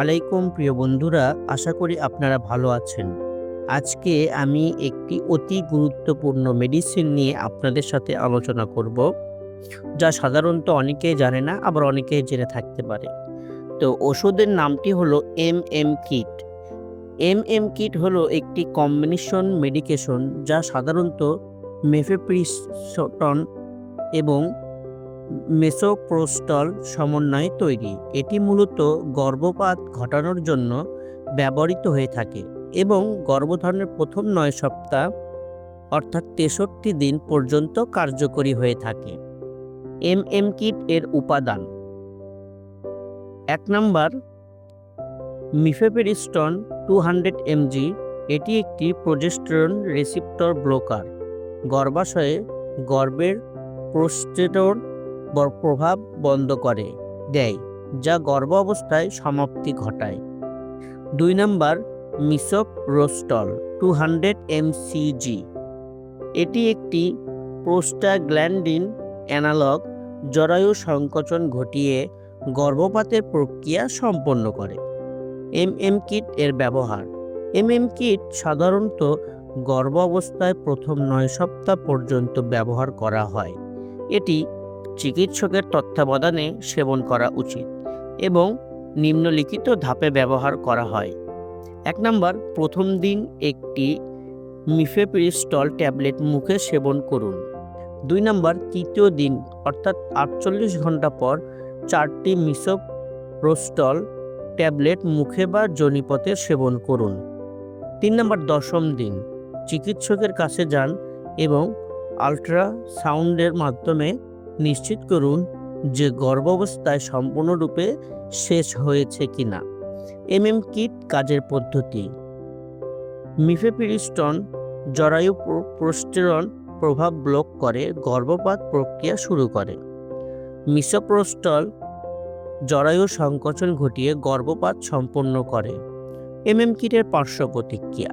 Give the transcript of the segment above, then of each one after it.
আলাইকুম প্রিয় বন্ধুরা। আশা করি আপনারা ভালো আছেন। আজকে আমি একটি অতি গুরুত্বপূর্ণ মেডিসিন নিয়ে আপনাদের সাথে আলোচনা করব, যা সাধারণত অনেকেই জানে না, আবার অনেকেই জেনে থাকতে পারে। তো ওষুধের নামটি হলো M M kit M M kit হলো একটি কম্বিনেশন মেডিকেশন যা সাধারণত মেফেপ্রিস্টন এবং মেসোপ্রোস্টল সমন্বয়ে তৈরি। এটি মূলত গর্ভপাত ঘটানোর জন্য ব্যবহৃত হয়ে থাকে এবং গর্ভধারণের প্রথম নয় সপ্তাহ, অর্থাৎ তেষট্টি দিন পর্যন্ত কার্যকরী হয়ে থাকে। এম এম কিট এর উপাদান। এক নম্বর, মিফেপেরিস্টন টু হান্ড্রেড এমজি। এটি একটি প্রজেস্টেরন রেসিপ্টর ব্লকার গর্ভাশয়ে গর্ভের প্রোস্টেটর প্রভাব বন্ধ করে, দেয়, যা গর্ভ অবস্থায় সমাপ্তি ঘটায়। দুই নম্বর misoprostol two hundred MCG এটি একটি প্রোস্টাগ্ল্যান্ডিন অ্যানালগ জরায়ু সংকোচন ঘটিয়ে গর্ভপাতের প্রক্রিয়া সম্পন্ন করে। এম এম কিট এর ব্যবহার। এম এম কিট সাধারণত গর্ভ অবস্থায় প্রথম নয় সপ্তাহ পর্যন্ত ব্যবহার করা হয়। এটি চিকিৎসকের তত্ত্বাবধানে সেবন করা উচিত এবং নিম্নলিখিত ধাপে ব্যবহার করা হয়। এক নম্বর, প্রথম দিন একটি মিফেপ্রিস্টল ট্যাবলেট মুখে সেবন করুন। দুই নম্বর, তৃতীয় দিন, অর্থাৎ আটচল্লিশ ঘণ্টা পর চারটি মিসোপ্রোস্টল ট্যাবলেট মুখে বা জনিপথে সেবন করুন। তিন নম্বর, দশম দিন, চিকিৎসকের কাছে যান এবং আল্ট্রাসাউন্ডের মাধ্যমে নিশ্চিত করুন যে গর্ভাবস্থায় সম্পূর্ণরূপে শেষ হয়েছে কিনা। এমএম কিট কাজের পদ্ধতি। মিফেপিরিস্টন জরায়ু প্র- প্রোস্টেরন প্রভাব ব্লক করে গর্ভপাত প্রক্রিয়া শুরু করে। মিসোপ্রোস্টল জরায়ু সংকোচন ঘটিয়ে গর্ভপাত সম্পন্ন করে। এমএম কিটের পার্শ্ব প্রতিক্রিয়া।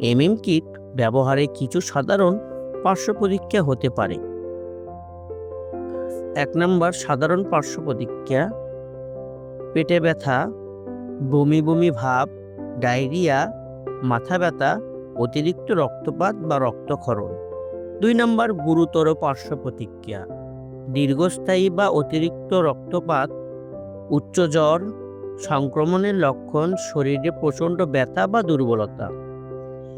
এমএম কিট ব্যবহারে কিছু সাধারণ পার্শ্ব প্রতিক্রিয়া হতে পারে। এক নম্বর সাধারণ পার্শ্ব প্রতিক্রিয়া, পেটে ব্যথা, বমি বমি ভাব, ডায়রিয়া, মাথা ব্যথা, অতিরিক্ত রক্তপাত বা রক্তক্ষরণ। দুই নম্বর গুরুতর পার্শ্ব প্রতিক্রিয়া, দীর্ঘস্থায়ী বা অতিরিক্ত রক্তপাত, উচ্চ জ্বর, সংক্রমণের লক্ষণ, শরীরে প্রচণ্ড ব্যথা বা দুর্বলতা।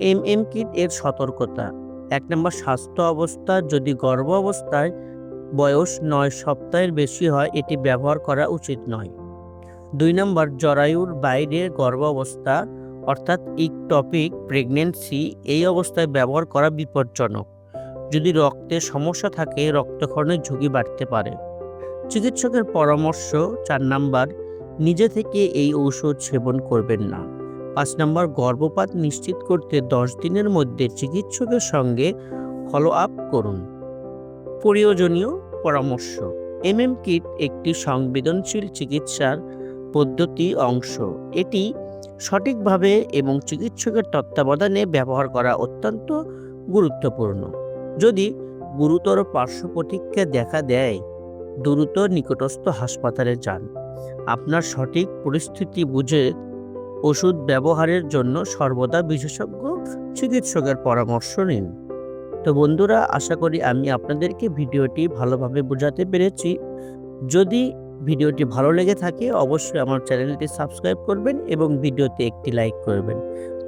এম এম কিট এর সতর্কতা, এক নম্বর স্বাস্থ্য অবস্থা, যদি গর্ভ অবস্থায় বয়স নয় সপ্তাহের বেশি হয় এটি ব্যবহার করা উচিত নয়। দুই নম্বর, জরায়ুর বাইরে গর্ভাবস্থা, অর্থাৎ ইকটপিক প্রেগনেন্সি এই অবস্থায় ব্যবহার করা বিপজ্জনক। যদি রক্তে সমস্যা থাকে, রক্তক্ষরণের ঝুঁকি বাড়তে পারে। চিকিৎসকের পরামর্শ, চার নাম্বার, নিজে থেকে এই ঔষধ সেবন করবেন না। পাঁচ নম্বর, গর্ভপাত নিশ্চিত করতে দশ দিনের মধ্যে চিকিৎসকের সঙ্গে ফলো আপ করুন। প্রয়োজনীয় পরামর্শ। এমএম কিট একটি সংবেদনশীল চিকিৎসার পদ্ধতি অংশ। এটি সঠিকভাবে এবং চিকিৎসকের তত্ত্বাবধানে ব্যবহার করা অত্যন্ত গুরুত্বপূর্ণ। যদি গুরুতর পার্শ্ব প্রতিক্রিয়া দেখা দেয়, দ্রুত নিকটস্থ হাসপাতালে যান। আপনার সঠিক পরিস্থিতি বুঝে ওষুধ ব্যবহারের জন্য সর্বদা বিশেষজ্ঞ চিকিৎসকের পরামর্শ নিন। তো বন্ধুরা, আশা করি আমি আপনাদেরকে ভিডিওটি ভালোভাবে বোঝাতে পেরেছি। যদি ভিডিওটি ভালো লেগে থাকে, অবশ্যই আমার চ্যানেলটি সাবস্ক্রাইব করবেন এবং ভিডিওতে একটি লাইক করবেন।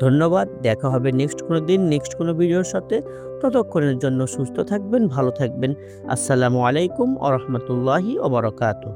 ধন্যবাদ, দেখা হবে নেক্সট কোনো দিন, নেক্সট কোনো ভিডিওর সাথে। ততক্ষণের জন্য সুস্থ থাকবেন, ভালো থাকবেন। আসসালামু আলাইকুম আ রহমতুল্লাহি ওবরাকাতুহ